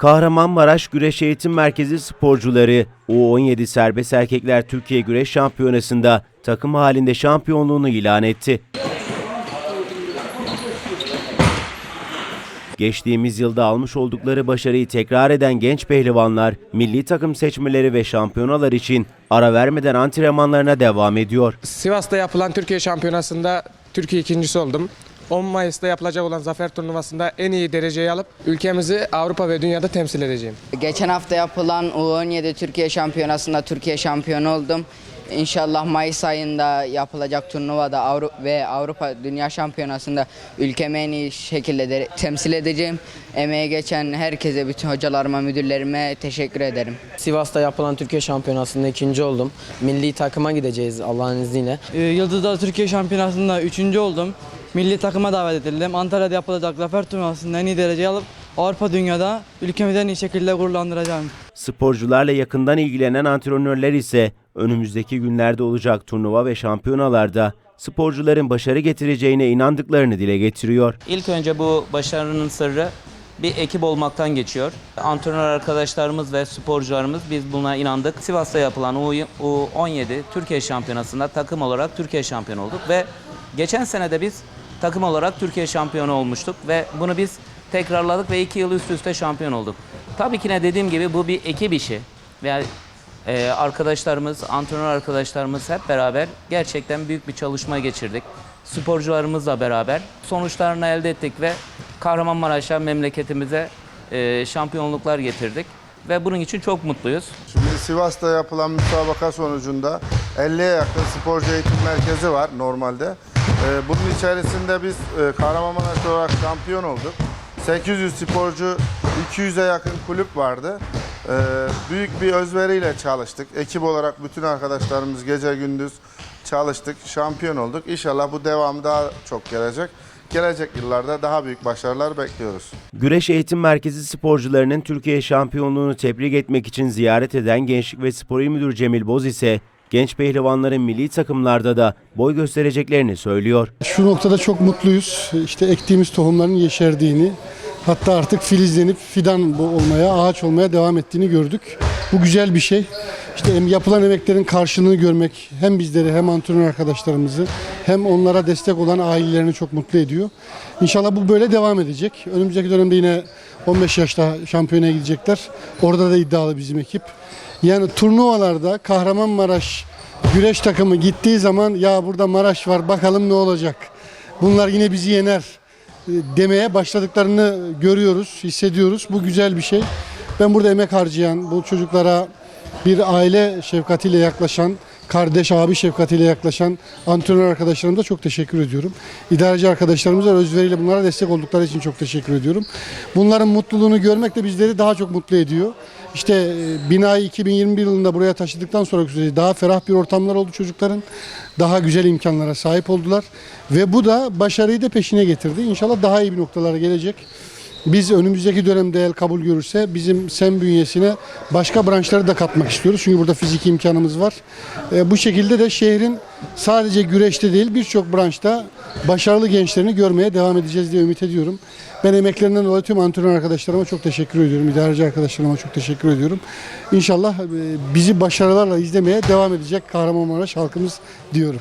Kahramanmaraş Güreş Eğitim Merkezi sporcuları U17 Serbest Erkekler Türkiye Güreş Şampiyonası'nda takım halinde şampiyonluğunu ilan etti. Geçtiğimiz yılda almış oldukları başarıyı tekrar eden genç pehlivanlar, milli takım seçmeleri ve şampiyonalar için ara vermeden antrenmanlarına devam ediyor. Sivas'ta yapılan Türkiye Şampiyonası'nda Türkiye ikincisi oldum. 10 Mayıs'ta yapılacak olan zafer turnuvasında en iyi dereceyi alıp ülkemizi Avrupa ve dünyada temsil edeceğim. Geçen hafta yapılan U17 Türkiye Şampiyonası'nda Türkiye şampiyonu oldum. İnşallah Mayıs ayında yapılacak turnuvada Avru- ve Avrupa Dünya Şampiyonası'nda ülkemi en iyi şekilde de- temsil edeceğim. Emeğe geçen herkese, bütün hocalarıma, müdürlerime teşekkür ederim. Sivas'ta yapılan Türkiye Şampiyonası'nda ikinci oldum. Milli takıma gideceğiz Allah'ın izniyle. Ee, Yıldızlar Türkiye Şampiyonası'nda üçüncü oldum. Milli takıma davet edildim. Antalya'da yapılacak zafer turnuvasında en iyi dereceyi alıp Avrupa dünyada ülkemizi en iyi şekilde gururlandıracağım. Sporcularla yakından ilgilenen antrenörler ise önümüzdeki günlerde olacak turnuva ve şampiyonalarda sporcuların başarı getireceğine inandıklarını dile getiriyor. İlk önce bu başarının sırrı bir ekip olmaktan geçiyor. Antrenör arkadaşlarımız ve sporcularımız biz buna inandık. Sivas'ta yapılan U- U17 Türkiye Şampiyonası'nda takım olarak Türkiye şampiyonu olduk ve geçen sene de biz takım olarak Türkiye şampiyonu olmuştuk ve bunu biz tekrarladık ve iki yıl üst üste şampiyon olduk. Tabii ki ne dediğim gibi bu bir ekip işi ve ee, arkadaşlarımız, antrenör arkadaşlarımız hep beraber gerçekten büyük bir çalışma geçirdik. Sporcularımızla beraber sonuçlarını elde ettik ve Kahramanmaraş'a, memleketimize e, şampiyonluklar getirdik. Ve bunun için çok mutluyuz. Şimdi Sivas'ta yapılan müsabaka sonucunda 50'ye yakın sporcu eğitim merkezi var normalde. Ee, bunun içerisinde biz e, Kahramanmaraş olarak şampiyon olduk. 800 sporcu, 200'e yakın kulüp vardı. Ee, büyük bir özveriyle çalıştık. Ekip olarak bütün arkadaşlarımız gece gündüz çalıştık, şampiyon olduk. İnşallah bu devam daha çok gelecek. Gelecek yıllarda daha büyük başarılar bekliyoruz. Güreş Eğitim Merkezi sporcularının Türkiye şampiyonluğunu tebrik etmek için ziyaret eden Gençlik ve Spor İl Müdürü Cemil Boz ise genç pehlivanların milli takımlarda da boy göstereceklerini söylüyor. Şu noktada çok mutluyuz. İşte ektiğimiz tohumların yeşerdiğini, hatta artık filizlenip fidan olmaya, ağaç olmaya devam ettiğini gördük. Bu güzel bir şey. İşte yapılan emeklerin karşılığını görmek hem bizleri hem antrenör arkadaşlarımızı hem onlara destek olan ailelerini çok mutlu ediyor. İnşallah bu böyle devam edecek. Önümüzdeki dönemde yine 15 yaşta şampiyonaya gidecekler. Orada da iddialı bizim ekip. Yani turnuvalarda Kahramanmaraş güreş takımı gittiği zaman ya burada Maraş var bakalım ne olacak. Bunlar yine bizi yener e, demeye başladıklarını görüyoruz, hissediyoruz. Bu güzel bir şey. Ben burada emek harcayan, bu çocuklara bir aile şefkatiyle yaklaşan, kardeş abi şefkatiyle yaklaşan antrenör arkadaşlarımıza çok teşekkür ediyorum. İdareci arkadaşlarımıza özveriyle bunlara destek oldukları için çok teşekkür ediyorum. Bunların mutluluğunu görmek de bizleri daha çok mutlu ediyor. İşte e, binayı 2021 yılında buraya taşıdıktan sonra daha ferah bir ortamlar oldu çocukların. Daha güzel imkanlara sahip oldular. Ve bu da başarıyı da peşine getirdi. İnşallah daha iyi bir noktalara gelecek. Biz önümüzdeki dönemde el kabul görürse bizim SEM bünyesine başka branşları da katmak istiyoruz. Çünkü burada fiziki imkanımız var. E, bu şekilde de şehrin sadece güreşte değil birçok branşta başarılı gençlerini görmeye devam edeceğiz diye ümit ediyorum. Ben emeklerinden dolayı tüm antrenör arkadaşlarıma çok teşekkür ediyorum. İdareci arkadaşlarıma çok teşekkür ediyorum. İnşallah e, bizi başarılarla izlemeye devam edecek Kahramanmaraş halkımız diyorum.